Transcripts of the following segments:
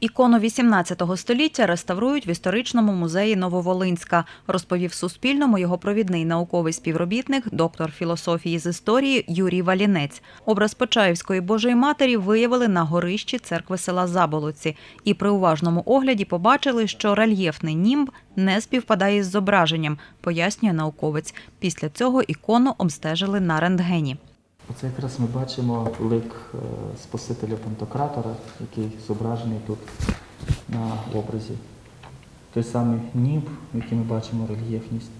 Ікону 18 століття реставрують в історичному музеї Нововолинська, розповів Суспільному його провідний науковий співробітник, доктор філософії з історії Юрій Валінець. Образ Почаївської Божої Матері виявили на горищі церкви села Заболоці і при уважному огляді побачили, що рельєфний німб не співпадає з зображенням, пояснює науковець. Після цього ікону обстежили на рентгені. Оце якраз ми бачимо лик е, Спасителя Пантократора, який зображений тут на образі. Той самий німб, який ми бачимо рельєфність,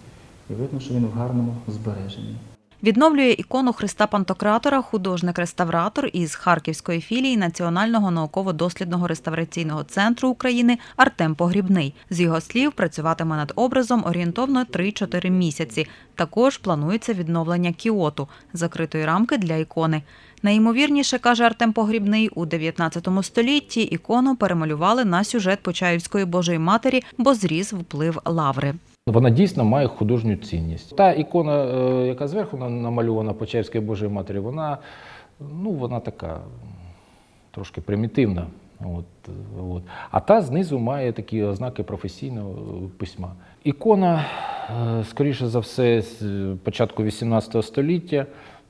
і видно, що він в гарному збереженні. Відновлює ікону Христа Пантократора художник-реставратор із Харківської філії Національного науково-дослідного реставраційного центру України Артем Погрібний. З його слів, працюватиме над образом орієнтовно 3-4 місяці. Також планується відновлення кіоту закритої рамки для ікони. Найімовірніше, каже Артем Погрібний, у 19 столітті ікону перемалювали на сюжет Почаївської Божої Матері, бо зріс вплив лаври. Вона дійсно має художню цінність. Та ікона, е, яка зверху намальована Почаївської Божої Матері, вона, ну, вона така трошки примітивна. От, от. А та знизу має такі ознаки професійного е, письма. Ікона, е, скоріше за все, з початку XVIII століття.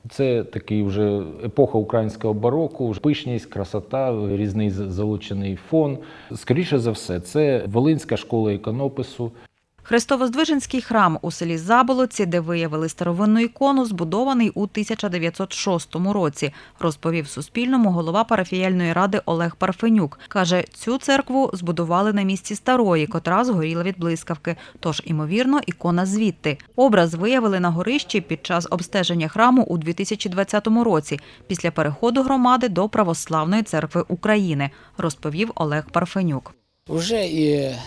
Це такий вже епоха українського бароку, пишність, красота, різний залучений фон. Скоріше за все, це Волинська школа іконопису. Хрестово-Здвиженський храм у селі Заболоці, де виявили старовинну ікону, збудований у 1906 році, розповів Суспільному голова парафіяльної ради Олег Парфенюк. Каже, цю церкву збудували на місці старої, котра згоріла від блискавки. Тож, імовірно, ікона звідти. Образ виявили на горищі під час обстеження храму у 2020 році, після переходу громади до Православної церкви України, розповів Олег Парфенюк. Вже і е,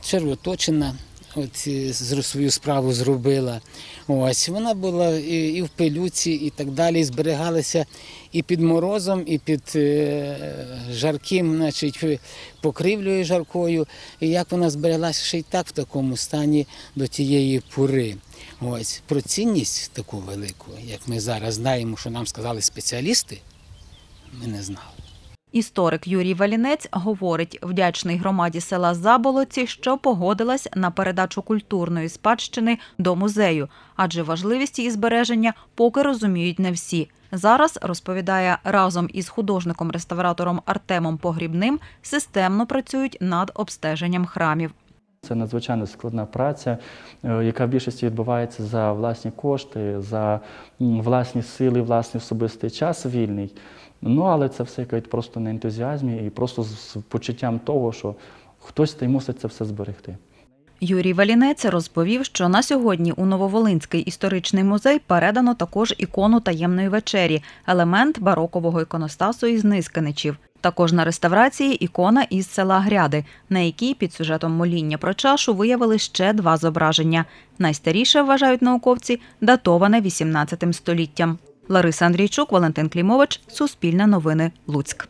червоточина от, свою справу зробила. Ось вона була і, і в пилюці, і так далі, і зберігалася і під морозом, і під е, жарким, значить, покривлею жаркою. І як вона збереглася ще й так в такому стані до тієї пори. Ось про цінність таку велику, як ми зараз знаємо, що нам сказали спеціалісти, ми не знали. Історик Юрій Валінець говорить, вдячний громаді села Заболоці, що погодилась на передачу культурної спадщини до музею, адже важливість її збереження поки розуміють не всі. Зараз розповідає разом із художником-реставратором Артемом Погрібним системно працюють над обстеженням храмів. Це надзвичайно складна праця, е, яка в більшості відбувається за власні кошти, за власні сили, власний особистий час вільний. Ну, але це все кажуть, просто на ентузіазмі і просто з почуттям того, що хтось та й мусить це все зберегти. Юрій Валінець розповів, що на сьогодні у Нововолинський історичний музей передано також ікону таємної вечері, елемент барокового іконостасу із Нисканичів. Також на реставрації ікона із села Гряди, на якій під сюжетом моління про чашу виявили ще два зображення. Найстаріше вважають науковці, датоване 18 століттям. Лариса Андрійчук, Валентин Клімович, Суспільне новини, Луцьк.